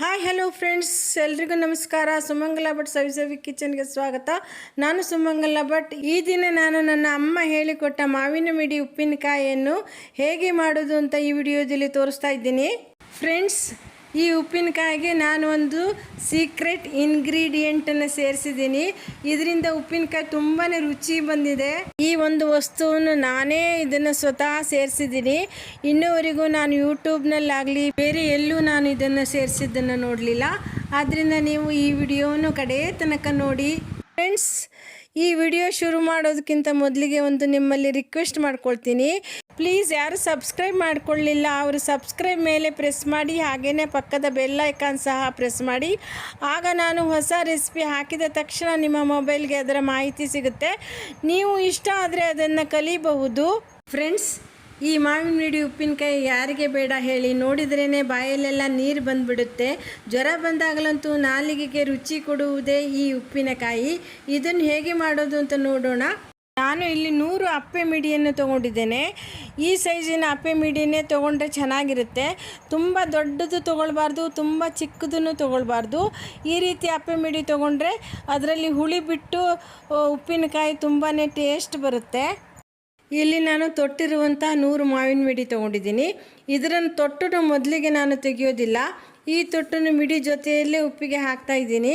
Hi hello friends ಎಲ್ರಿಗೂ ನಮಸ್ಕಾರ. ಸುಮಂಗಲ ಭಟ್ ಸವಿ ಸವಿ ಕಿಚನ್ಗೆ ಸ್ವಾಗತ. ನಾನು ಸುಮಂಗಲ ಭಟ್. ಈ ದಿನ ನಾನು ನನ್ನ ಅಮ್ಮ ಹೇಳಿಕೊಟ್ಟ ಮಾವಿನ ಮಿಡಿ ಉಪ್ಪಿನಕಾಯಿಯನ್ನು ಹೇಗೆ ಮಾಡೋದು ಅಂತ ಈ ವಿಡಿಯೋದಲ್ಲಿ ತೋರಿಸ್ತಾ ಇದ್ದೀನಿ. ಫ್ರೆಂಡ್ಸ್ ಈ ಉಪ್ಪಿನಕಾಯಿಗೆ ನಾನು ಒಂದು ಸೀಕ್ರೆಟ್ ಇಂಗ್ರೀಡಿಯೆಂಟನ್ನು ಸೇರಿಸಿದ್ದೀನಿ. ಇದರಿಂದ ಉಪ್ಪಿನಕಾಯಿ ತುಂಬಾ ರುಚಿ ಬಂದಿದೆ. ಈ ಒಂದು ವಸ್ತುವನ್ನು ನಾನೇ ಇದನ್ನು ಸ್ವತಃ ಸೇರಿಸಿದ್ದೀನಿ. ಇನ್ನೂವರೆಗೂ ನಾನು ಯೂಟ್ಯೂಬ್ನಲ್ಲಾಗಲಿ ಬೇರೆ ಎಲ್ಲೂ ನಾನು ಇದನ್ನು ಸೇರಿಸಿದ್ದನ್ನು ನೋಡಲಿಲ್ಲ. ಆದ್ದರಿಂದ ನೀವು ಈ ವಿಡಿಯೋವನ್ನು ಕಡೆ ತನಕ ನೋಡಿ. ಫ್ರೆಂಡ್ಸ್ ಈ ವಿಡಿಯೋ ಶುರು ಮಾಡೋದಕ್ಕಿಂತ ಮೊದಲಿಗೆ ಒಂದು ನಿಮ್ಮಲ್ಲಿ ರಿಕ್ವೆಸ್ಟ್ ಮಾಡ್ಕೊಳ್ತೀನಿ. ಪ್ಲೀಸ್ ಯಾರು ಸಬ್ಸ್ಕ್ರೈಬ್ ಮಾಡ್ಕೊಳ್ಳಿಲ್ಲ, ಅವರು ಸಬ್ಸ್ಕ್ರೈಬ್ ಮೇಲೆ ಪ್ರೆಸ್ ಮಾಡಿ ಹಾಗೆಯೇ ಪಕ್ಕದ ಬೆಲ್ ಐಕಾನ್ ಸಹ ಪ್ರೆಸ್ ಮಾಡಿ. ಆಗ ನಾನು ಹೊಸ ರೆಸಿಪಿ ಹಾಕಿದ ತಕ್ಷಣ ನಿಮ್ಮ ಮೊಬೈಲ್ಗೆ ಅದರ ಮಾಹಿತಿ ಸಿಗುತ್ತೆ. ನೀವು ಇಷ್ಟ ಆದರೆ ಅದನ್ನು ಕಲಿಬಹುದು. ಫ್ರೆಂಡ್ಸ್ ಈ ಮಾವಿನ ಮಿಡಿ ಉಪ್ಪಿನಕಾಯಿ ಯಾರಿಗೆ ಬೇಡ ಹೇಳಿ ನೋಡಿದ್ರೇ ಬಾಯಲ್ಲೆಲ್ಲ ನೀರು ಬಂದುಬಿಡುತ್ತೆ. ಜ್ವರ ಬಂದಾಗಲಂತೂ ನಾಲಿಗೆಗೆ ರುಚಿ ಕೊಡುವುದೇ ಈ ಉಪ್ಪಿನಕಾಯಿ. ಇದನ್ನು ಹೇಗೆ ಮಾಡೋದು ಅಂತ ನೋಡೋಣ. ನಾನು ಇಲ್ಲಿ ನೂರು ಅಪ್ಪೆ ಮಿಡಿಯನ್ನು ತೊಗೊಂಡಿದ್ದೇನೆ. ಈ ಸೈಜಿನ ಅಪ್ಪೆ ಮಿಡಿಯನ್ನೇ ತೊಗೊಂಡ್ರೆ ಚೆನ್ನಾಗಿರುತ್ತೆ. ತುಂಬ ದೊಡ್ಡದು ತೊಗೊಳ್ಬಾರ್ದು, ತುಂಬ ಚಿಕ್ಕದನ್ನು ತೊಗೊಳ್ಬಾರ್ದು. ಈ ರೀತಿ ಅಪ್ಪೆ ಮಿಡಿ ತೊಗೊಂಡ್ರೆ ಅದರಲ್ಲಿ ಹುಳಿ ಬಿಟ್ಟು ಉಪ್ಪಿನಕಾಯಿ ತುಂಬಾ ಟೇಸ್ಟ್ ಬರುತ್ತೆ. ಇಲ್ಲಿ ನಾನು ತೊಟ್ಟಿರುವಂಥ ನೂರು ಮಾವಿನ ಮಿಡಿ ತೊಗೊಂಡಿದ್ದೀನಿ. ಇದರನ್ನು ತೊಟ್ಟನ್ನು ಮೊದಲಿಗೆ ನಾನು ತೆಗೆಯೋದಿಲ್ಲ. ಈ ತೊಟ್ಟನ್ನು ಮಿಡಿ ಜೊತೆಯಲ್ಲೇ ಉಪ್ಪಿಗೆ ಹಾಕ್ತಾ ಇದ್ದೀನಿ.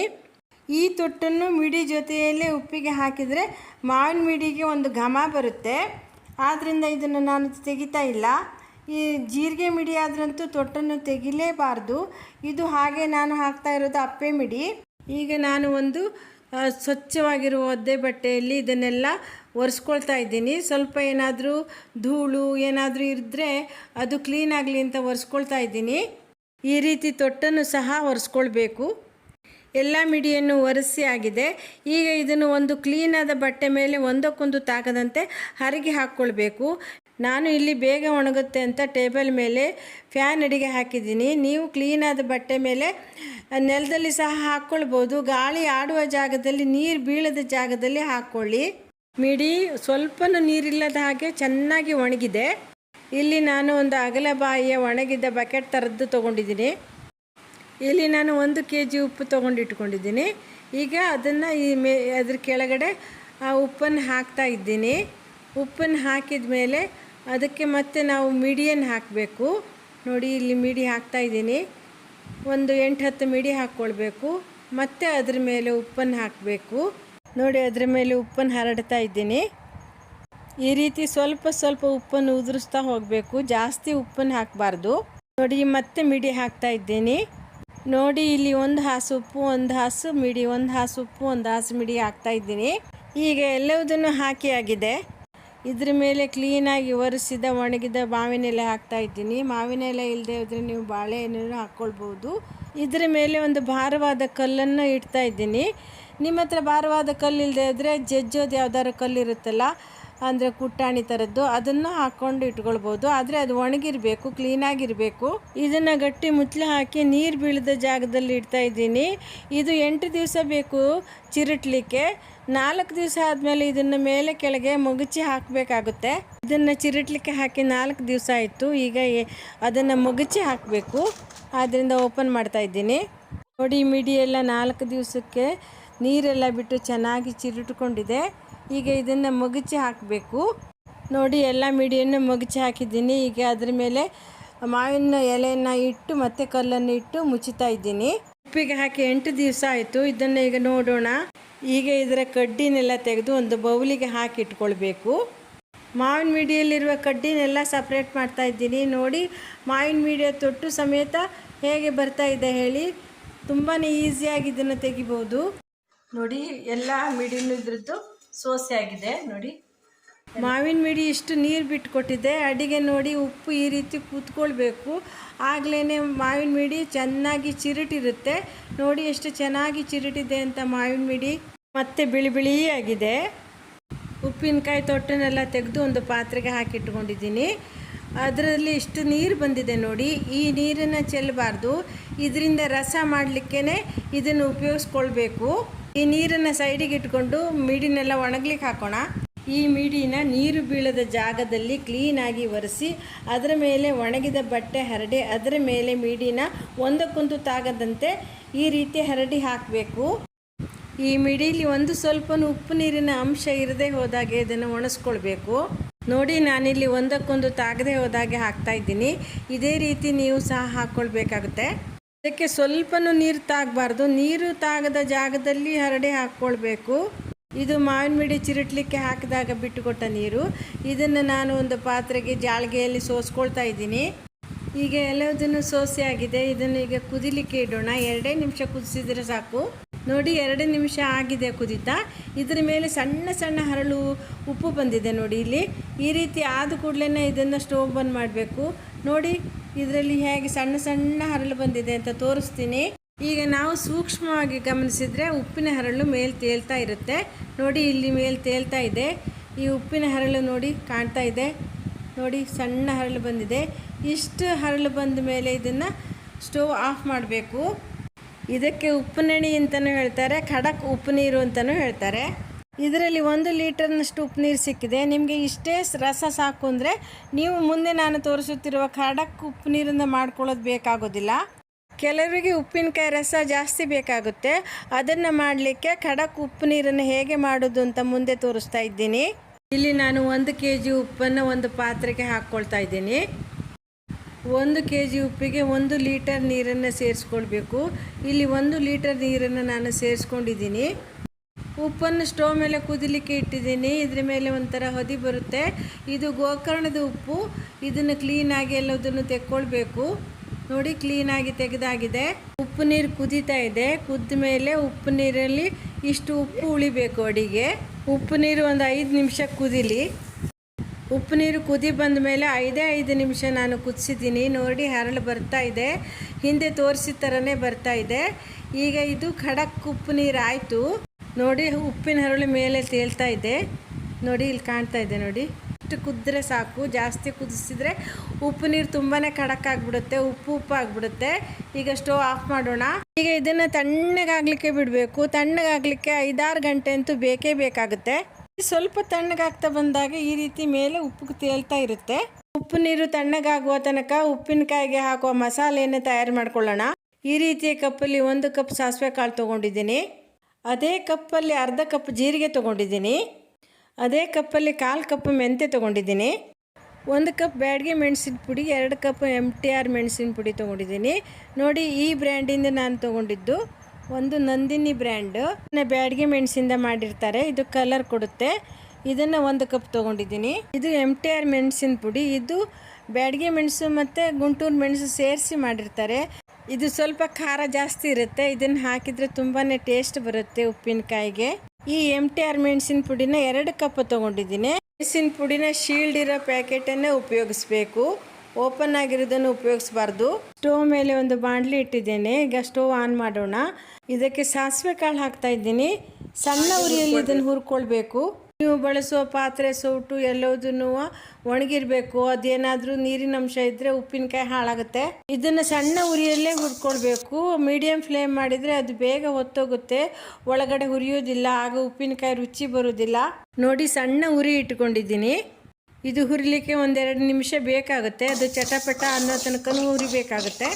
ಈ ತೊಟ್ಟನ್ನು ಮಿಡಿ ಜೊತೆಯಲ್ಲೇ ಉಪ್ಪಿಗೆ ಹಾಕಿದರೆ ಮಾವಿನ ಮಿಡಿಗೆ ಒಂದು ಘಮ ಬರುತ್ತೆ. ಆದ್ದರಿಂದ ಇದನ್ನು ನಾನು ತೆಗಿತಾ ಇಲ್ಲ. ಈ ಜೀರಿಗೆ ಮಿಡಿ ಆದ್ರಂತೂ ತೊಟ್ಟನ್ನು ತೆಗಿಲೇಬಾರ್ದು. ಇದು ಹಾಗೆ ನಾನು ಹಾಕ್ತಾ ಇರೋದು ಅಪ್ಪೆ ಮಿಡಿ. ಈಗ ನಾನು ಒಂದು ಸ್ವಚ್ಛವಾಗಿರುವ ಒದ್ದೆ ಬಟ್ಟೆಯಲ್ಲಿ ಇದನ್ನೆಲ್ಲ ಒರೆಸ್ಕೊಳ್ತಾ ಇದ್ದೀನಿ. ಸ್ವಲ್ಪ ಏನಾದರೂ ಧೂಳು ಏನಾದರೂ ಇದ್ದರೆ ಅದು ಕ್ಲೀನ್ ಆಗಲಿ ಅಂತ ಒರೆಸ್ಕೊಳ್ತಾ ಇದ್ದೀನಿ. ಈ ರೀತಿ ತೊಟ್ಟನ್ನು ಸಹ ಒರೆಸ್ಕೊಳ್ಬೇಕು. ಎಲ್ಲ ಮಿಡಿಯನ್ನು ಒರೆಸಿ ಆಗಿದೆ. ಈಗ ಇದನ್ನು ಒಂದು ಕ್ಲೀನಾದ ಬಟ್ಟೆ ಮೇಲೆ ಒಂದಕ್ಕೊಂದು ತಾಗದಂತೆ ಹರಗಿ ಹಾಕ್ಕೊಳ್ಬೇಕು. ನಾನು ಇಲ್ಲಿ ಬೇಗ ಒಣಗುತ್ತೆ ಅಂತ ಟೇಬಲ್ ಮೇಲೆ ಫ್ಯಾನ್ ಅಡಿಗೆ ಹಾಕಿದ್ದೀನಿ. ನೀವು ಕ್ಲೀನಾದ ಬಟ್ಟೆ ಮೇಲೆ ನೆಲದಲ್ಲಿ ಸಹ ಹಾಕ್ಕೊಳ್ಬೋದು ಗಾಳಿ ಆಡುವ ಜಾಗದಲ್ಲಿ, ನೀರು ಬೀಳದ ಜಾಗದಲ್ಲಿ ಹಾಕ್ಕೊಳ್ಳಿ ಮಿಡಿ, ಸ್ವಲ್ಪನೂ ನೀರಿಲ್ಲದ ಹಾಗೆ ಚೆನ್ನಾಗಿ ಒಣಗಿದೆ. ಇಲ್ಲಿ ನಾನು ಒಂದು ಅಗಲ ಬಾಯಿಯ ಒಣಗಿದ ಬಕೆಟ್ ಥರದ್ದು ತೊಗೊಂಡಿದ್ದೀನಿ. ಇಲ್ಲಿ ನಾನು ಒಂದು ಕೆ ಜಿ ಉಪ್ಪು ತೊಗೊಂಡಿಟ್ಕೊಂಡಿದ್ದೀನಿ. ಈಗ ಅದನ್ನು ಈ ಮೇ, ಅದ್ರ ಕೆಳಗಡೆ, ಆ, ಉಪ್ಪನ್ನು ಹಾಕ್ತಾ ಇದ್ದೀನಿ. ಉಪ್ಪನ್ನು ಹಾಕಿದ ಮೇಲೆ ಅದಕ್ಕೆ ಮತ್ತೆ ನಾವು ಮಿಡಿಯನ್ನು ಹಾಕಬೇಕು. ನೋಡಿ, ಇಲ್ಲಿ ಮಿಡಿ ಹಾಕ್ತಾ ಇದ್ದೀನಿ. ಒಂದು ಎಂಟು ಹತ್ತು ಮಿಡಿ ಹಾಕ್ಕೊಳ್ಬೇಕು. ಮತ್ತೆ ಅದ್ರ ಮೇಲೆ ಉಪ್ಪನ್ನು ಹಾಕಬೇಕು. ನೋಡಿ, ಅದ್ರ ಮೇಲೆ ಉಪ್ಪನ್ನು ಹರಡ್ತಾ ಇದ್ದೀನಿ. ಈ ರೀತಿ ಸ್ವಲ್ಪ ಸ್ವಲ್ಪ ಉಪ್ಪನ್ನು ಉದುರಿಸ್ತಾ ಹೋಗಬೇಕು. ಜಾಸ್ತಿ ಉಪ್ಪನ್ನು ಹಾಕಬಾರ್ದು. ನೋಡಿ, ಮತ್ತೆ ಮಿಡಿ ಹಾಕ್ತಾ ಇದ್ದೀನಿ. ನೋಡಿ, ಇಲ್ಲಿ ಒಂದು ಹಾಸು ಉಪ್ಪು, ಒಂದು ಹಾಸು ಮಿಡಿ, ಒಂದು ಹಾಸು ಉಪ್ಪು, ಒಂದು ಹಾಸು ಮಿಡಿ ಹಾಕ್ತಾ ಇದ್ದೀನಿ. ಈಗ ಎಲ್ಲವುದನ್ನು ಹಾಕಿ ಆಗಿದೆ. ಇದ್ರ ಮೇಲೆ ಕ್ಲೀನಾಗಿ ಒರೆಸಿದ, ಒಣಗಿದ ಮಾವಿನ ಎಲೆ ಹಾಕ್ತಾ ಇದ್ದೀನಿ. ಮಾವಿನ ಎಲೆ ಇಲ್ಲದೆ ಇದ್ರೆ ನೀವು ಬಾಳೆಹಣ್ಣು ಹಾಕ್ಕೊಳ್ಬೋದು ಇದ್ರ ಮೇಲೆ ಒಂದು ಭಾರವಾದ ಕಲ್ಲನ್ನು ಇಡ್ತಾ ಇದ್ದೀನಿ. ನಿಮ್ಮ ಹತ್ರ ಭಾರವಾದ ಕಲ್ಲು ಇಲ್ಲದೆ ಇದ್ದರೆ ಜಜ್ಜೋದು ಕಲ್ಲು ಇರುತ್ತಲ್ಲ, ಅಂದರೆ ಕುಟ್ಟಾಣಿ ಥರದ್ದು ಅದನ್ನು ಹಾಕ್ಕೊಂಡು ಇಟ್ಕೊಳ್ಬೋದು. ಆದರೆ ಅದು ಒಣಗಿರಬೇಕು ಕ್ಲೀನಾಗಿರಬೇಕು ಇದನ್ನು ಗಟ್ಟಿ ಮುಚ್ಚಲು ಹಾಕಿ ನೀರು ಬೀಳದ ಜಾಗದಲ್ಲಿ ಇಡ್ತಾ ಇದ್ದೀನಿ. ಇದು ಎಂಟು ದಿವಸ ಬೇಕು ಚಿರುಟ್ಲಿಕ್ಕೆ. ನಾಲ್ಕು ದಿವಸ ಆದಮೇಲೆ ಇದನ್ನು ಮೇಲೆ ಕೆಳಗೆ ಮುಗುಚಿ ಹಾಕಬೇಕಾಗುತ್ತೆ. ಇದನ್ನು ಚಿರಿಟ್ಲಿಕ್ಕೆ ಹಾಕಿ ನಾಲ್ಕು ದಿವಸ ಆಯಿತು. ಈಗ ಅದನ್ನು ಮುಗುಚಿ ಹಾಕಬೇಕು. ಆದ್ದರಿಂದ ಓಪನ್ ಮಾಡ್ತಾ ಇದ್ದೀನಿ. ನೋಡಿ ಮಿಡಿ ಎಲ್ಲ ನಾಲ್ಕು ದಿವಸಕ್ಕೆ ನೀರೆಲ್ಲ ಬಿಟ್ಟು ಚೆನ್ನಾಗಿ ಚಿರುಟ್ಕೊಂಡಿದೆ. ಈಗ ಇದನ್ನು ಮಗುಚಿ ಹಾಕಬೇಕು. ನೋಡಿ, ಎಲ್ಲ ಮಿಡಿಯನ್ನು ಮಗುಚಿ ಹಾಕಿದ್ದೀನಿ. ಈಗ ಅದ್ರ ಮೇಲೆ ಮಾವಿನ ಎಲೆಯನ್ನು ಇಟ್ಟು ಮತ್ತೆ ಕಲ್ಲನ್ನು ಇಟ್ಟು ಮುಚ್ಚುತ್ತಾ ಇದ್ದೀನಿ. ಉಪ್ಪಿಗೆ ಹಾಕಿ ಎಂಟು ದಿವಸ ಆಯಿತು. ಇದನ್ನು ಈಗ ನೋಡೋಣ. ಈಗ ಇದರ ಕಡ್ಡಿನೆಲ್ಲ ತೆಗೆದು ಒಂದು ಬೌಲಿಗೆ ಹಾಕಿ ಇಟ್ಕೊಳ್ಬೇಕು. ಮಾವಿನ ಮಿಡಿಯಲ್ಲಿರುವ ಕಡ್ಡಿನೆಲ್ಲ ಸಪ್ರೇಟ್ ಮಾಡ್ತಾ ಇದ್ದೀನಿ. ನೋಡಿ, ಮಾವಿನ ಮೀಡಿಯ ತೊಟ್ಟು ಸಮೇತ ಹೇಗೆ ಬರ್ತಾ ಇದೆ ಹೇಳಿ ತುಂಬಾ ಈಸಿಯಾಗಿ ಇದನ್ನು ತೆಗಿಬೋದು. ನೋಡಿ, ಎಲ್ಲ ಮಿಡಿನೂ ಇದ್ರದ್ದು ಸೋಸೆ ನೋಡಿ. ಮಾವಿನ ಮಿಡಿ ಇಷ್ಟು ನೀರು ಬಿಟ್ಟು ಕೊಟ್ಟಿದೆ ಅಡಿಗೆ ನೋಡಿ ಉಪ್ಪು ಈ ರೀತಿ ಕೂತ್ಕೊಳ್ಬೇಕು. ಆಗಲೇ ಮಾವಿನ ಮಿಡಿ ಚೆನ್ನಾಗಿ ಚಿರಟಿರುತ್ತೆ. ನೋಡಿ ಎಷ್ಟು ಚೆನ್ನಾಗಿ ಚಿರಟಿದೆ ಅಂತ ಮಾವಿನ ಮಿಡಿ. ಮತ್ತೆ ಬಿಳಿ ಬಿಳಿಯಾಗಿದೆ ಉಪ್ಪಿನಕಾಯಿ ತೊಟ್ಟನ್ನೆಲ್ಲ ತೆಗೆದು ಒಂದು ಪಾತ್ರೆಗೆ ಹಾಕಿಟ್ಕೊಂಡಿದ್ದೀನಿ. ಅದರಲ್ಲಿ ಇಷ್ಟು ನೀರು ಬಂದಿದೆ ನೋಡಿ. ಈ ನೀರನ್ನು ಚೆಲ್ಲಬಾರ್ದು. ಇದರಿಂದ ರಸ ಮಾಡಲಿಕ್ಕೇ ಇದನ್ನು ಉಪಯೋಗಿಸ್ಕೊಳ್ಬೇಕು. ಈ ನೀರನ್ನು ಸೈಡಿಗೆ ಇಟ್ಕೊಂಡು ಮಿಡಿನೆಲ್ಲ ಒಣಗ್ಲಿಕ್ಕೆ ಹಾಕೋಣ. ಈ ಮಿಡಿನ ನೀರು ಬೀಳದ ಜಾಗದಲ್ಲಿ ಕ್ಲೀನಾಗಿ ಒರೆಸಿ, ಅದರ ಮೇಲೆ ಒಣಗಿದ ಬಟ್ಟೆ ಹರಡಿ, ಅದರ ಮೇಲೆ ಮಿಡಿನ ಒಂದಕ್ಕೊಂದು ತಾಗದಂತೆ ಈ ರೀತಿ ಹರಡಿ ಹಾಕಬೇಕು. ಈ ಮಿಡಿಲಿ ಒಂದು ಸ್ವಲ್ಪ ಉಪ್ಪು ನೀರಿನ ಅಂಶ ಇರದೇ ಹೋದಾಗೆ ಇದನ್ನು ಒಣಸ್ಕೊಳ್ಬೇಕು. ನೋಡಿ, ನಾನಿಲ್ಲಿ ಒಂದಕ್ಕೊಂದು ತಾಗದೆ ಹೋದಾಗೆ ಹಾಕ್ತಾ ಇದ್ದೀನಿ. ಇದೇ ರೀತಿ ನೀವು ಸಹ ಹಾಕ್ಕೊಳ್ಬೇಕಾಗುತ್ತೆ. ಅದಕ್ಕೆ ಸ್ವಲ್ಪನೂ ನೀರು ತಾಗಬಾರ್ದು. ನೀರು ತಾಗದ ಜಾಗದಲ್ಲಿ ಹರಡಿ ಹಾಕ್ಕೊಳ್ಬೇಕು. ಇದು ಮಾವಿನ ಮಿಡಿ ಚಿರುಟ್ಲಿಕ್ಕೆ ಹಾಕಿದಾಗ ಬಿಟ್ಟುಕೊಟ್ಟ ನೀರು. ಇದನ್ನು ನಾನು ಒಂದು ಪಾತ್ರೆಗೆ ಜಾಳಿಗೆಯಲ್ಲಿ ಸೋಸ್ಕೊಳ್ತಾ ಇದ್ದೀನಿ. ಈಗ ಎಲ್ಲದನ್ನು ಸೋಸಿ ಆಗಿದೆ. ಇದನ್ನು ಈಗ ಕುದಿಲಿಕ್ಕೆ ಇಡೋಣ. ಎರಡೇ ನಿಮಿಷ ಕುದಿಸಿದರೆ ಸಾಕು. ನೋಡಿ, ಎರಡು ನಿಮಿಷ ಆಗಿದೆ ಕುದಿತಾ. ಇದರ ಮೇಲೆ ಸಣ್ಣ ಸಣ್ಣ ಹರಳು ಉಪ್ಪು ಬಂದಿದೆ ನೋಡಿ ಇಲ್ಲಿ. ಈ ರೀತಿ ಆದ ಕೂಡಲೇ ಇದನ್ನು ಸ್ಟೋವ್ ಬಂದ್ ಮಾಡಬೇಕು. ನೋಡಿ, ಇದರಲ್ಲಿ ಹೇಗೆ ಸಣ್ಣ ಸಣ್ಣ ಹರಳು ಬಂದಿದೆ ಅಂತ ತೋರಿಸ್ತೀನಿ. ಈಗ ನಾವು ಸೂಕ್ಷ್ಮವಾಗಿ ಗಮನಿಸಿದರೆ ಉಪ್ಪಿನ ಹರಳು ಮೇಲೆ ತೇಲ್ತಾ ಇರುತ್ತೆ. ನೋಡಿ, ಇಲ್ಲಿ ಮೇಲೆ ತೇಲ್ತಾ ಇದೆ. ಈ ಉಪ್ಪಿನ ಹರಳು ನೋಡಿ ಕಾಣ್ತಾ ಇದೆ. ನೋಡಿ, ಸಣ್ಣ ಹರಳು ಬಂದಿದೆ. ಇಷ್ಟು ಹರಳು ಬಂದ ಮೇಲೆ ಇದನ್ನು ಸ್ಟೋವ್ ಆಫ್ ಮಾಡಬೇಕು. ಇದಕ್ಕೆ ಉಪ್ಪಿನಣಿ ಅಂತಲೂ ಹೇಳ್ತಾರೆ, ಖಡಕ್ ಉಪ್ಪು ನೀರು ಅಂತಲೂ ಹೇಳ್ತಾರೆ. ಇದರಲ್ಲಿ ಒಂದು ಲೀಟರ್ನಷ್ಟು ಉಪ್ಪು ನೀರು ಸಿಕ್ಕಿದೆ. ನಿಮಗೆ ಇಷ್ಟೇ ರಸ ಸಾಕು ಅಂದರೆ ನೀವು ಮುಂದೆ ನಾನು ತೋರಿಸುತ್ತಿರುವ ಖಡಕ್ ಉಪ್ಪು ನೀರಿಂದ ಮಾಡ್ಕೊಳ್ಳೋದು ಬೇಕಾಗೋದಿಲ್ಲ. ಕೆಲವರಿಗೆ ಉಪ್ಪಿನಕಾಯಿ ರಸ ಜಾಸ್ತಿ ಬೇಕಾಗುತ್ತೆ. ಅದನ್ನು ಮಾಡಲಿಕ್ಕೆ ಖಡಕ್ ಉಪ್ಪು ನೀರನ್ನು ಹೇಗೆ ಮಾಡೋದು ಅಂತ ಮುಂದೆ ತೋರಿಸ್ತಾ ಇದ್ದೀನಿ. ಇಲ್ಲಿ ನಾನು ಒಂದು ಕೆ ಜಿ ಉಪ್ಪನ್ನು ಒಂದು ಪಾತ್ರೆಗೆ ಹಾಕ್ಕೊಳ್ತಾ ಇದ್ದೀನಿ. ಒಂದು ಕೆ ಜಿ ಉಪ್ಪಿಗೆ ಒಂದು ಲೀಟರ್ ನೀರನ್ನು ಸೇರಿಸ್ಕೊಳ್ಬೇಕು. ಇಲ್ಲಿ ಒಂದು ಲೀಟರ್ ನೀರನ್ನು ನಾನು ಸೇರಿಸ್ಕೊಂಡಿದ್ದೀನಿ. ಉಪ್ಪನ್ನು ಸ್ಟೋವ್ ಮೇಲೆ ಕುದಿಲಿಕ್ಕೆ ಇಟ್ಟಿದ್ದೀನಿ. ಇದ್ರ ಮೇಲೆ ಒಂಥರ ಹೊದಿ ಬರುತ್ತೆ. ಇದು ಗೋಕರ್ಣದ ಉಪ್ಪು. ಇದನ್ನು ಕ್ಲೀನಾಗಿ ಎಲ್ಲದನ್ನು ತೆಕ್ಕೊಳ್ಬೇಕು. ನೋಡಿ ಕ್ಲೀನಾಗಿ ತೆಗೆದಾಗಿದೆ. ಉಪ್ಪು ನೀರು ಕುದೀತಾ ಇದೆ. ಕುದ್ದ ಮೇಲೆ ಉಪ್ಪು ನೀರಲ್ಲಿ ಇಷ್ಟು ಉಪ್ಪು ಉಳಿಬೇಕು ಅಡಿಗೆ. ಉಪ್ಪು ನೀರು ಒಂದು ಐದು ನಿಮಿಷ ಕುದಿಲಿ. ಉಪ್ಪು ನೀರು ಕುದಿ ಬಂದ ಮೇಲೆ ಐದೇ ಐದು ನಿಮಿಷ ನಾನು ಕುದಿಸಿದ್ದೀನಿ. ನೋಡಿ, ಹರಳು ಬರ್ತಾ ಇದೆ. ಹಿಂದೆ ತೋರಿಸಿದ ಥರನೇ ಬರ್ತಾ ಇದೆ. ಈಗ ಇದು ಖಡಕ್ ಉಪ್ಪು ನೀರು ಆಯಿತು. ನೋಡಿ, ಉಪ್ಪಿನ ಹರಳು ಮೇಲೆ ತೇಲ್ತಾ ಇದೆ. ನೋಡಿ, ಇಲ್ಲಿ ಕಾಣ್ತಾ ಇದೆ ನೋಡಿ. ಇಷ್ಟು ಕುದ್ರೆ ಸಾಕು, ಜಾಸ್ತಿ ಕುದಿಸಿದ್ರೆ ಉಪ್ಪು ನೀರು ತುಂಬಾ ಖಡಕ್ ಆಗಿಬಿಡುತ್ತೆ ಉಪ್ಪು ಉಪ್ಪು ಆಗಿಬಿಡುತ್ತೆ. ಈಗ ಸ್ಟೋವ್ ಆಫ್ ಮಾಡೋಣ. ಈಗ ಇದನ್ನು ತಣ್ಣಗಾಗಲಿಕ್ಕೆ ಬಿಡಬೇಕು. ತಣ್ಣಗಾಗಲಿಕ್ಕೆ ಐದಾರು ಗಂಟೆ ಅಂತೂ ಬೇಕೇ ಬೇಕಾಗುತ್ತೆ. ಸ್ವಲ್ಪ ತಣ್ಣಗಾಗ್ತಾ ಬಂದಾಗ ಈ ರೀತಿ ಮೇಲೆ ಉಪ್ಪು ತೇಲ್ತಾ ಇರುತ್ತೆ. ಉಪ್ಪು ನೀರು ತಣ್ಣಗಾಗುವ ತನಕ ಉಪ್ಪಿನಕಾಯಿಗೆ ಹಾಕುವ ಮಸಾಲೆಯನ್ನು ತಯಾರು ಮಾಡ್ಕೊಳ್ಳೋಣ. ಈ ರೀತಿಯ ಕಪ್ಪಲ್ಲಿ ಒಂದು ಕಪ್ ಸಾಸಿವೆ ಕಾಳು ತೊಗೊಂಡಿದ್ದೀನಿ. ಅದೇ ಕಪ್ಪಲ್ಲಿ ಅರ್ಧ ಕಪ್ ಜೀರಿಗೆ ತೊಗೊಂಡಿದ್ದೀನಿ. ಅದೇ ಕಪ್ಪಲ್ಲಿ ಕಾಲು ಕಪ್ ಮೆಂತೆ ತೊಗೊಂಡಿದ್ದೀನಿ. ಒಂದು ಕಪ್ ಬ್ಯಾಡ್ಗೆ ಮೆಣಸಿನ ಪುಡಿ, ಎರಡು ಕಪ್ ಎಂ ಟಿ ಆರ್ ಮೆಣಸಿನ ಪುಡಿ ತೊಗೊಂಡಿದ್ದೀನಿ. ನೋಡಿ ಈ ಬ್ರ್ಯಾಂಡಿಂದ ನಾನು ತೊಗೊಂಡಿದ್ದು. ಒಂದು ನಂದಿನಿ ಬ್ರ್ಯಾಂಡು. ಬ್ಯಾಡ್ಗೆ ಮೆಣಸಿಂದ ಮಾಡಿರ್ತಾರೆ. ಇದು ಕಲರ್ ಕೊಡುತ್ತೆ. ಇದನ್ನು ಒಂದು ಕಪ್ ತೊಗೊಂಡಿದ್ದೀನಿ. ಇದು ಎಂ ಟಿ ಆರ್ ಮೆಣಸಿನ ಪುಡಿ. ಇದು ಬ್ಯಾಡ್ಗೆ ಮೆಣಸು ಮತ್ತು ಗುಂಟೂರು ಮೆಣಸು ಸೇರಿಸಿ ಮಾಡಿರ್ತಾರೆ. ಇದು ಸ್ವಲ್ಪ ಖಾರ ಜಾಸ್ತಿ ಇರುತ್ತೆ. ಇದನ್ನು ಹಾಕಿದರೆ ತುಂಬಾ ಟೇಸ್ಟ್ ಬರುತ್ತೆ ಉಪ್ಪಿನಕಾಯಿಗೆ. ಈ ಎಂ ಟಿ ಆರ್ ಮೆಣಸಿನ ಪುಡಿನ ಎರಡು ಕಪ್ ತೊಗೊಂಡಿದ್ದೀನಿ. ಮೆಣಸಿನ ಪುಡಿನ ಶೀಲ್ಡ್ ಇರೋ ಪ್ಯಾಕೆಟನ್ನೇ ಉಪಯೋಗಿಸ್ಬೇಕು. ಓಪನ್ ಆಗಿರೋದನ್ನು ಉಪಯೋಗಿಸ್ಬಾರ್ದು. ಸ್ಟೋವ್ ಮೇಲೆ ಒಂದು ಬಾಣಲಿ ಇಟ್ಟಿದ್ದೇನೆ. ಈಗ ಸ್ಟೋವ್ ಆನ್ ಮಾಡೋಣ. ಇದಕ್ಕೆ ಸಾಸಿವೆ ಕಾಳು ಹಾಕ್ತಾ ಇದ್ದೀನಿ. ಸಣ್ಣ ಉರಿಯಲ್ಲಿ ಇದನ್ನು ಹುರ್ಕೊಳ್ಬೇಕು. ನೀವು ಬಳಸುವ ಪಾತ್ರೆ, ಸೌಟು ಎಲ್ಲದನ್ನು ಒಣಗಿರಬೇಕು. ಅದೇನಾದರೂ ನೀರಿನ ಅಂಶ ಇದ್ರೆ ಉಪ್ಪಿನಕಾಯಿ ಹಾಳಾಗುತ್ತೆ. ಇದನ್ನು ಸಣ್ಣ ಉರಿಯಲ್ಲೇ ಹುರ್ಕೊಳ್ಬೇಕು ಮೀಡಿಯಂ ಫ್ಲೇಮ್ ಮಾಡಿದ್ರೆ ಅದು ಬೇಗ ಹೊತ್ತೋಗುತ್ತೆ. ಒಳಗಡೆ ಹುರಿಯೋದಿಲ್ಲ, ಆಗ ಉಪ್ಪಿನಕಾಯಿ ರುಚಿ ಬರೋದಿಲ್ಲ ನೋಡಿ, ಸಣ್ಣ ಉರಿ ಇಟ್ಕೊಂಡಿದ್ದೀನಿ. ಇದು ಹುರಿಲಿಕ್ಕೆ ಒಂದೆರಡು ನಿಮಿಷ ಬೇಕಾಗುತ್ತೆ. ಅದು ಚಟಪಟ ಅನ್ನೋ ತನಕ ಹುರಿಬೇಕಾಗುತ್ತೆ.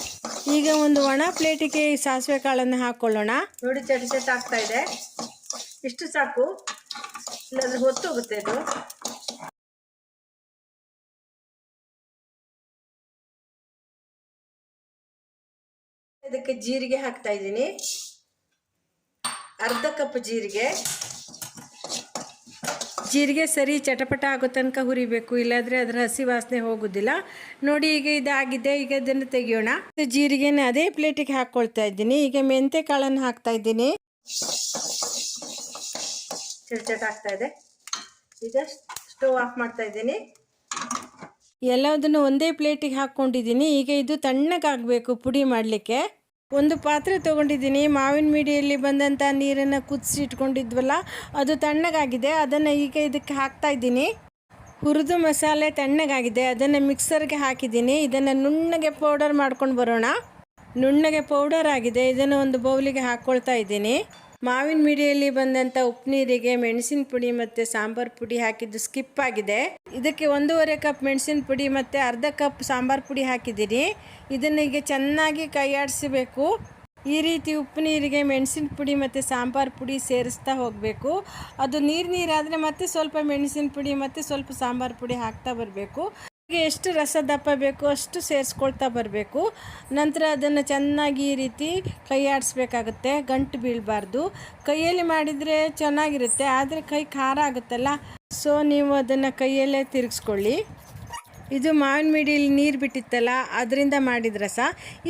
ಈಗ ಒಂದು ಒಣ ಪ್ಲೇಟಿಗೆ ಸಾಸಿವೆ ಕಾಳನ್ನು ಹಾಕ್ಕೊಳ್ಳೋಣ ನೋಡಿ ಚಟ ಚಟ ಆಗ್ತಾ ಇದೆ. ಇಷ್ಟು ಸಾಕು. ಇಲ್ಲಾಂದ್ರೆ ಹೊತ್ತೋಗುತ್ತೆ ಅದು ಇದಕ್ಕೆ ಜೀರಿಗೆ ಹಾಕ್ತಾ ಇದ್ದೀನಿ. ಅರ್ಧ ಕಪ್ ಜೀರಿಗೆ. ಜೀರಿಗೆ ಸರಿ ಚಟಪಟ ಆಗೋ ತನಕ ಹುರಿಬೇಕು, ಇಲ್ಲಾದ್ರೆ ಅದರ ಹಸಿ ವಾಸನೆ ಹೋಗೋದಿಲ್ಲ. ನೋಡಿ ಈಗ ಇದಾಗಿದೆ, ಈಗ ಇದನ್ನು ತೆಗಿಯೋಣ. ಜೀರಿಗೆನ ಅದೇ ಪ್ಲೇಟಿಗೆ ಹಾಕ್ಕೊಳ್ತಾ ಇದ್ದೀನಿ. ಈಗ ಮೆಂತೆ ಕಾಳನ್ನು ಹಾಕ್ತಾ ಇದ್ದೀನಿ. ಚಟ ಆಗ್ತಾ ಇದೆ. ಈಗ ಸ್ಟೋವ್ ಆಫ್ ಮಾಡ್ತಾ ಇದ್ದೀನಿ. ಎಲ್ಲದನ್ನು ಒಂದೇ ಪ್ಲೇಟಿಗೆ ಹಾಕ್ಕೊಂಡಿದ್ದೀನಿ. ಈಗ ಇದು ತಣ್ಣಗಾಗಬೇಕು ಪುಡಿ ಮಾಡಲಿಕ್ಕೆ. ಒಂದು ಪಾತ್ರೆ ತೊಗೊಂಡಿದ್ದೀನಿ. ಮಾವಿನ ಮಿಡಿಯಲ್ಲಿ ಬಂದಂಥ ನೀರನ್ನು ಕುದಿಸಿ ಇಟ್ಕೊಂಡಿದ್ವಲ್ಲ ಅದು ತಣ್ಣಗಾಗಿದೆ. ಅದನ್ನು ಈಗ ಇದಕ್ಕೆ ಹಾಕ್ತಾ ಇದ್ದೀನಿ. ಹುರಿದು ಮಸಾಲೆ ತಣ್ಣಗಾಗಿದೆ. ಅದನ್ನು ಮಿಕ್ಸರ್ಗೆ ಹಾಕಿದ್ದೀನಿ. ಇದನ್ನು ನುಣ್ಣಗೆ ಪೌಡರ್ ಮಾಡ್ಕೊಂಡು ಬರೋಣ. ನುಣ್ಣಗೆ ಪೌಡರ್ ಆಗಿದೆ. ಇದನ್ನು ಒಂದು ಬೌಲಿಗೆ ಹಾಕ್ಕೊಳ್ತಾ ಇದ್ದೀನಿ. ಮಾವಿನ ಮಿಡಿಯಲ್ಲಿ ಬಂದಂಥ ಉಪ್ಪು ನೀರಿಗೆ ಮೆಣಸಿನ ಪುಡಿ ಮತ್ತು ಸಾಂಬಾರು ಪುಡಿ ಹಾಕಿದ್ದು ಸ್ಕಿಪ್ ಆಗಿದೆ. ಇದಕ್ಕೆ ಒಂದೂವರೆ ಕಪ್ ಮೆಣಸಿನ ಪುಡಿ ಮತ್ತು ಅರ್ಧ ಕಪ್ ಸಾಂಬಾರು ಪುಡಿ ಹಾಕಿದ್ದೀರಿ. ಇದನ್ನ ಈಗ ಚೆನ್ನಾಗಿ ಕೈಯಾಡಿಸಬೇಕು. ಈ ರೀತಿ ಉಪ್ಪು ನೀರಿಗೆ ಮೆಣಸಿನ ಪುಡಿ ಮತ್ತು ಸಾಂಬಾರು ಪುಡಿ ಸೇರಿಸ್ತಾ ಹೋಗಬೇಕು. ಅದು ನೀರು ನೀರಾದರೆ ಮತ್ತೆ ಸ್ವಲ್ಪ ಮೆಣಸಿನ ಪುಡಿ ಮತ್ತು ಸ್ವಲ್ಪ ಸಾಂಬಾರು ಪುಡಿ ಹಾಕ್ತಾ ಬರಬೇಕು. ಎಷ್ಟು ರಸ ದಪ್ಪ ಬೇಕು, ಅಷ್ಟು ಸೇರಿಸ್ಕೊಳ್ತಾ ಬರಬೇಕು. ನಂತರ ಅದನ್ನು ಚೆನ್ನಾಗಿ ಈ ರೀತಿ ಕೈ ಆಡಿಸ್ಬೇಕಾಗುತ್ತೆ, ಗಂಟು ಬೀಳಬಾರ್ದು. ಕೈಯಲ್ಲಿ ಮಾಡಿದರೆ ಚೆನ್ನಾಗಿರುತ್ತೆ, ಆದರೆ ಕೈ ಖಾರ ಆಗುತ್ತಲ್ಲ? ಸೊ ನೀವು ಅದನ್ನು ಕೈಯಲ್ಲೇ ತಿರುಗಿಸ್ಕೊಳ್ಳಿ. ಇದು ಮಾವಿನ ಮಿಡಿಯಲ್ಲಿ ನೀರು ಬಿಟ್ಟಿತ್ತಲ್ಲ, ಅದರಿಂದ ಮಾಡಿದ ರಸ.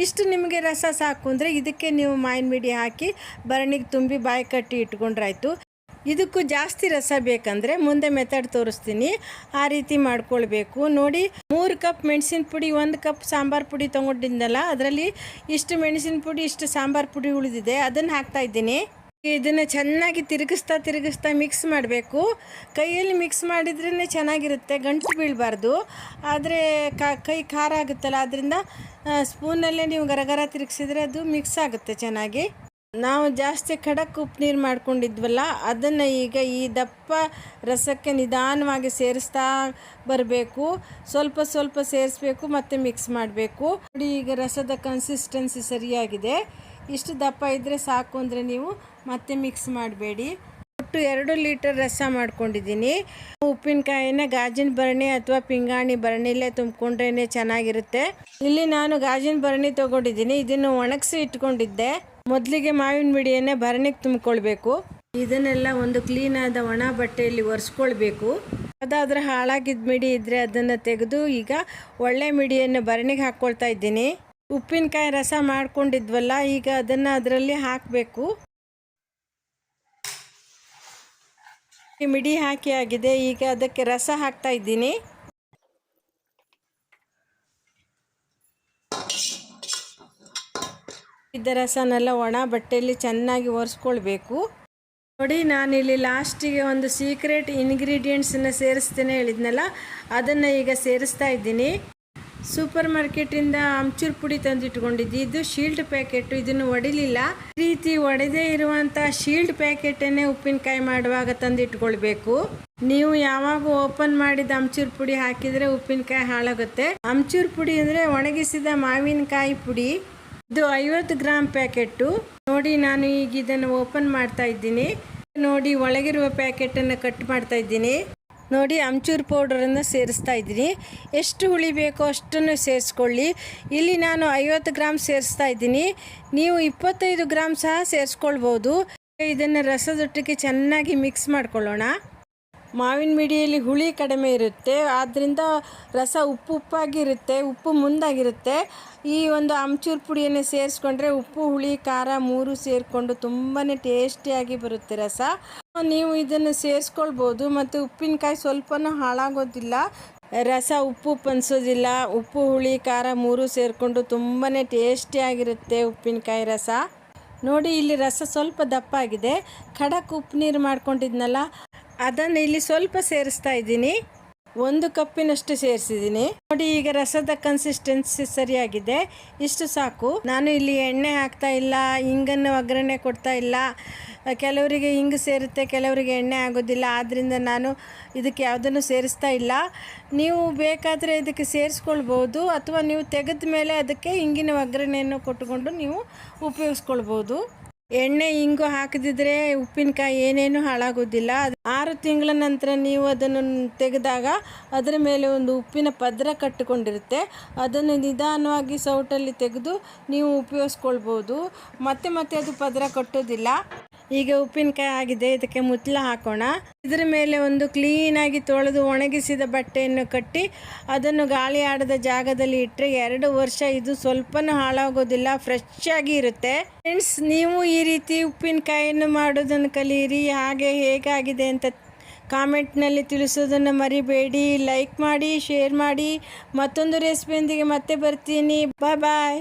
ಇಷ್ಟು ನಿಮಗೆ ರಸ ಸಾಕು ಅಂದರೆ ಇದಕ್ಕೆ ನೀವು ಮಾವಿನ ಮಿಡಿ ಹಾಕಿ ಬರಣಿಗೆ ತುಂಬಿ ಬಾಯಿ ಕಟ್ಟಿ ಇಟ್ಕೊಂಡ್ರಾಯ್ತು. ಇದಕ್ಕೂ ಜಾಸ್ತಿ ರಸ ಬೇಕಂದರೆ ಮುಂದೆ ಮೆಥಡ್ ತೋರಿಸ್ತೀನಿ. ಆ ರೀತಿ ಮಾಡ್ಕೊಳ್ಬೇಕು. ನೋಡಿ, ಮೂರು ಕಪ್ ಮೆಣಸಿನ ಪುಡಿ, ಒಂದು ಕಪ್ ಸಾಂಬಾರು ಪುಡಿ ತೊಗೊಂಡಿದ್ದಲ್ಲ ಅದರಲ್ಲಿ ಇಷ್ಟು ಮೆಣಸಿನ ಪುಡಿ, ಇಷ್ಟು ಸಾಂಬಾರು ಪುಡಿ ಉಳಿದಿದೆ, ಅದನ್ನು ಹಾಕ್ತಾ ಇದ್ದೀನಿ. ಇದನ್ನು ಚೆನ್ನಾಗಿ ತಿರುಗಿಸ್ತಾ ತಿರುಗಿಸ್ತಾ ಮಿಕ್ಸ್ ಮಾಡಬೇಕು. ಕೈಯಲ್ಲಿ ಮಿಕ್ಸ್ ಮಾಡಿದ್ರೇ ಚೆನ್ನಾಗಿರುತ್ತೆ ಗಂಟು ಬೀಳಬಾರ್ದು. ಆದರೆ ಕೈ ಖಾರ ಆಗುತ್ತಲ್ಲ, ಅದರಿಂದ ಸ್ಪೂನಲ್ಲೇ ನೀವು ಗರಗರ ತಿರುಗಿಸಿದ್ರೆ ಅದು ಮಿಕ್ಸ್ ಆಗುತ್ತೆ ಚೆನ್ನಾಗಿ. ನಾವು ಜಾಸ್ತಿ ಖಡಕ್ ಉಪ್ಪು ನೀರು ಮಾಡ್ಕೊಂಡಿದ್ವಲ್ಲ, ಅದನ್ನು ಈಗ ಈ ದಪ್ಪ ರಸಕ್ಕೆ ನಿಧಾನವಾಗಿ ಸೇರಿಸ್ತಾ ಬರಬೇಕು. ಸ್ವಲ್ಪ ಸ್ವಲ್ಪ ಸೇರಿಸ್ಬೇಕು ಮತ್ತು ಮಿಕ್ಸ್ ಮಾಡಬೇಕು. ನೋಡಿ, ಈಗ ರಸದ ಕನ್ಸಿಸ್ಟೆನ್ಸಿ ಸರಿಯಾಗಿದೆ. ಇಷ್ಟು ದಪ್ಪ ಇದ್ದರೆ ಸಾಕು ಅಂದರೆ ನೀವು ಮತ್ತೆ ಮಿಕ್ಸ್ ಮಾಡಬೇಡಿ. ಒಟ್ಟು ಎರಡು ಲೀಟರ್ ರಸ ಮಾಡ್ಕೊಂಡಿದ್ದೀನಿ. ಉಪ್ಪಿನಕಾಯಿನ ಗಾಜಿನ ಭರಣಿ ಅಥವಾ ಪಿಂಗಾಣಿ ಭರಣಿಲೇ ತುಂಬಿಕೊಂಡ್ರೇ ಚೆನ್ನಾಗಿರುತ್ತೆ. ಇಲ್ಲಿ ನಾನು ಗಾಜಿನ ಭರಣಿ ತೊಗೊಂಡಿದ್ದೀನಿ. ಇದನ್ನು ಒಣಗಿಸಿ ಇಟ್ಕೊಂಡಿದ್ದೆ. ಮೊದಲಿಗೆ ಮಾವಿನ ಮಿಡಿಯನ್ನೇ ಭರಣಿಗೆ ತುಂಬಿಕೊಳ್ಬೇಕು. ಇದನ್ನೆಲ್ಲ ಒಂದು ಕ್ಲೀನಾದ ಒಣ ಬಟ್ಟೆಯಲ್ಲಿ ಒರೆಸ್ಕೊಳ್ಬೇಕು. ಅದಾದ್ರೆ ಹಾಳಾಗಿದ್ದ ಮಿಡಿ ಇದ್ದರೆ ಅದನ್ನು ತೆಗೆದು ಈಗ ಒಳ್ಳೆ ಮಿಡಿಯನ್ನು ಭರಣಿಗೆ ಹಾಕ್ಕೊಳ್ತಾ ಇದ್ದೀನಿ. ಉಪ್ಪಿನಕಾಯಿ ರಸ ಮಾಡ್ಕೊಂಡಿದ್ವಲ್ಲ, ಈಗ ಅದನ್ನು ಅದರಲ್ಲಿ ಹಾಕಬೇಕು. ಮಿಡಿ ಹಾಕಿ ಆಗಿದೆ, ಈಗ ಅದಕ್ಕೆ ರಸ ಹಾಕ್ತಾ ಇದ್ದೀನಿ. ಇದ್ದ ರಸನೆಲ್ಲ ಒಣ ಬಟ್ಟೆಯಲ್ಲಿ ಚೆನ್ನಾಗಿ ಒರೆಸ್ಕೊಳ್ಬೇಕು. ನೋಡಿ, ನಾನಿಲ್ಲಿ ಲಾಸ್ಟಿಗೆ ಒಂದು ಸೀಕ್ರೆಟ್ ಇಂಗ್ರೀಡಿಯೆಂಟ್ಸನ್ನು ಸೇರಿಸ್ತೇನೆ ಹೇಳಿದ್ನಲ್ಲ, ಅದನ್ನು ಈಗ ಸೇರಿಸ್ತಾ ಇದ್ದೀನಿ. ಸೂಪರ್ ಮಾರ್ಕೆಟಿಂದ ಅಮ್ಚೂರು ಪುಡಿ ತಂದಿಟ್ಕೊಂಡಿದ್ದೆ. ಇದು ಶೀಲ್ಡ್ ಪ್ಯಾಕೆಟ್, ಇದನ್ನು ಒಡಿಲಿಲ್ಲ. ಈ ರೀತಿ ಒಡೆದೇ ಇರುವಂಥ ಶೀಲ್ಡ್ ಪ್ಯಾಕೆಟನ್ನೇ ಉಪ್ಪಿನಕಾಯಿ ಮಾಡುವಾಗ ತಂದಿಟ್ಕೊಳ್ಬೇಕು. ನೀವು ಯಾವಾಗ ಓಪನ್ ಮಾಡಿದ ಅಮ್ಚೂರು ಪುಡಿ ಹಾಕಿದರೆ ಉಪ್ಪಿನಕಾಯಿ ಹಾಳಾಗುತ್ತೆ. ಅಮ್ಚೂರು ಪುಡಿ ಅಂದರೆ ಒಣಗಿಸಿದ ಮಾವಿನಕಾಯಿ ಪುಡಿ. ಇದು ಐವತ್ತು ಗ್ರಾಮ್ ಪ್ಯಾಕೆಟ್ಟು. ನೋಡಿ, ನಾನು ಈಗ ಇದನ್ನು ಓಪನ್ ಮಾಡ್ತಾ ಇದ್ದೀನಿ. ನೋಡಿ, ಒಳಗಿರುವ ಪ್ಯಾಕೆಟನ್ನು ಕಟ್ ಮಾಡ್ತಾ ಇದ್ದೀನಿ. ನೋಡಿ, ಅಮ್ಚೂರು ಪೌಡರನ್ನು ಸೇರಿಸ್ತಾ ಇದ್ದೀನಿ. ಎಷ್ಟು ಹುಳಿ ಬೇಕೋ ಅಷ್ಟನ್ನು ಸೇರಿಸ್ಕೊಳ್ಳಿ. ಇಲ್ಲಿ ನಾನು ಐವತ್ತು ಗ್ರಾಮ್ ಸೇರಿಸ್ತಾ ಇದ್ದೀನಿ. ನೀವು ಇಪ್ಪತ್ತೈದು ಗ್ರಾಮ್ ಸಹ ಸೇರಿಸ್ಕೊಳ್ಬೋದು. ಇದನ್ನು ರಸದೊಟ್ಟಿಗೆ ಚೆನ್ನಾಗಿ ಮಿಕ್ಸ್ ಮಾಡ್ಕೊಳ್ಳೋಣ. ಮಾವಿನ ಮಿಡಿಯಲ್ಲಿ ಹುಳಿ ಕಡಿಮೆ ಇರುತ್ತೆ. ಆದ್ದರಿಂದ ರಸ ಉಪ್ಪು ಉಪ್ಪಾಗಿರುತ್ತೆ, ಉಪ್ಪು ಮುಂದಾಗಿರುತ್ತೆ. ಈ ಒಂದು ಅಮ್ಚೂರು ಪುಡಿಯನ್ನು ಸೇರಿಸ್ಕೊಂಡ್ರೆ ಉಪ್ಪು, ಹುಳಿ, ಖಾರ ಮೂರು ಸೇರಿಕೊಂಡು ತುಂಬಾ ಟೇಸ್ಟಿಯಾಗಿ ಬರುತ್ತೆ ರಸ. ನೀವು ಇದನ್ನು ಸೇರಿಸ್ಕೊಳ್ಬೋದು, ಮತ್ತು ಉಪ್ಪಿನಕಾಯಿ ಸ್ವಲ್ಪನೂ ಹಾಳಾಗೋದಿಲ್ಲ. ರಸ ಉಪ್ಪು ಪನ್ಸೋದಿಲ್ಲ, ಉಪ್ಪು, ಹುಳಿ, ಖಾರ ಮೂರು ಸೇರಿಕೊಂಡು ತುಂಬಾ ಟೇಸ್ಟಿಯಾಗಿರುತ್ತೆ ಉಪ್ಪಿನಕಾಯಿ ರಸ. ನೋಡಿ, ಇಲ್ಲಿ ರಸ ಸ್ವಲ್ಪ ದಪ್ಪ ಆಗಿದೆ ಖಡಕ್ ಉಪ್ಪು ನೀರು ಮಾಡ್ಕೊಂಡಿದ್ನಲ್ಲ ಅದನ್ನು ಇಲ್ಲಿ ಸ್ವಲ್ಪ ಸೇರಿಸ್ತಾ ಇದ್ದೀನಿ. ಒಂದು ಕಪ್ಪಿನಷ್ಟು ಸೇರಿಸಿದ್ದೀನಿ. ನೋಡಿ, ಈಗ ರಸದ ಕನ್ಸಿಸ್ಟೆನ್ಸಿ ಸರಿಯಾಗಿದೆ. ಇಷ್ಟು ಸಾಕು. ನಾನು ಇಲ್ಲಿ ಎಣ್ಣೆ ಹಾಕ್ತಾ ಇಲ್ಲ ಹಿಂಗನ್ನು ಒಗ್ಗರಣೆ ಕೊಡ್ತಾ ಇಲ್ಲ. ಕೆಲವರಿಗೆ ಹಿಂಗೆ ಸೇರುತ್ತೆ, ಕೆಲವರಿಗೆ ಎಣ್ಣೆ ಆಗೋದಿಲ್ಲ. ಆದ್ದರಿಂದ ನಾನು ಇದಕ್ಕೆ ಯಾವುದನ್ನು ಸೇರಿಸ್ತಾ ಇಲ್ಲ. ನೀವು ಬೇಕಾದರೆ ಇದಕ್ಕೆ ಸೇರಿಸ್ಕೊಳ್ಬೋದು, ಅಥವಾ ನೀವು ತೆಗೆದ ಮೇಲೆ ಅದಕ್ಕೆ ಹಿಂಗಿನ ಒಗ್ಗರಣೆಯನ್ನು ಕೊಟ್ಟುಕೊಂಡು ನೀವು ಉಪಯೋಗಿಸ್ಕೊಳ್ಬೋದು. ಎಣ್ಣೆ ಹಿಂಗು ಹಾಕದಿದ್ರೆ ಉಪ್ಪಿನಕಾಯಿ ಏನೇನು ಹಾಳಾಗೋದಿಲ್ಲ. ಆರು ತಿಂಗಳ ನಂತರ ನೀವು ಅದನ್ನು ತೆಗೆದಾಗ ಅದರ ಮೇಲೆ ಒಂದು ಉಪ್ಪಿನ ಪದರ ಕಟ್ಟಿಕೊಂಡಿರುತ್ತೆ. ಅದನ್ನು ನಿಧಾನವಾಗಿ ಸೌಟಲ್ಲಿ ತೆಗೆದು ನೀವು ಉಪಯೋಗಿಸ್ಕೊಳ್ಬೋದು. ಮತ್ತೆ ಮತ್ತೆ ಅದು ಪದರ ಕಟ್ಟೋದಿಲ್ಲ. ಈಗ ಉಪ್ಪಿನಕಾಯಿ ಆಗಿದೆ, ಇದಕ್ಕೆ ಮುತ್ತಲ ಹಾಕೋಣ. ಇದರ ಮೇಲೆ ಒಂದು ಕ್ಲೀನಾಗಿ ತೊಳೆದು ಒಣಗಿಸಿದ ಬಟ್ಟೆಯನ್ನು ಕಟ್ಟಿ, ಅದನ್ನು ಗಾಳಿ ಆಡದ ಜಾಗದಲ್ಲಿ ಇಟ್ಟರೆ ಎರಡು ವರ್ಷ ಇದು ಸ್ವಲ್ಪನೂ ಹಾಳಾಗೋದಿಲ್ಲ ಫ್ರೆಶ್ ಆಗಿ ಇರುತ್ತೆ. ಫ್ರೆಂಡ್ಸ್ ನೀವು ಈ ರೀತಿ ಉಪ್ಪಿನಕಾಯಿಯನ್ನು ಮಾಡೋದನ್ನು ಕಲಿಯಿರಿ, ಹಾಗೆ ಹೇಗಾಗಿದೆ ಅಂತ ಕಾಮೆಂಟ್ನಲ್ಲಿ ತಿಳಿಸೋದನ್ನು ಮರಿಬೇಡಿ. ಲೈಕ್ ಮಾಡಿ ಶೇರ್ ಮಾಡಿ. ಮತ್ತೊಂದು ರೆಸಿಪಿಯೊಂದಿಗೆ ಮತ್ತೆ ಬರ್ತೀನಿ. ಬಾಯ್ ಬಾಯ್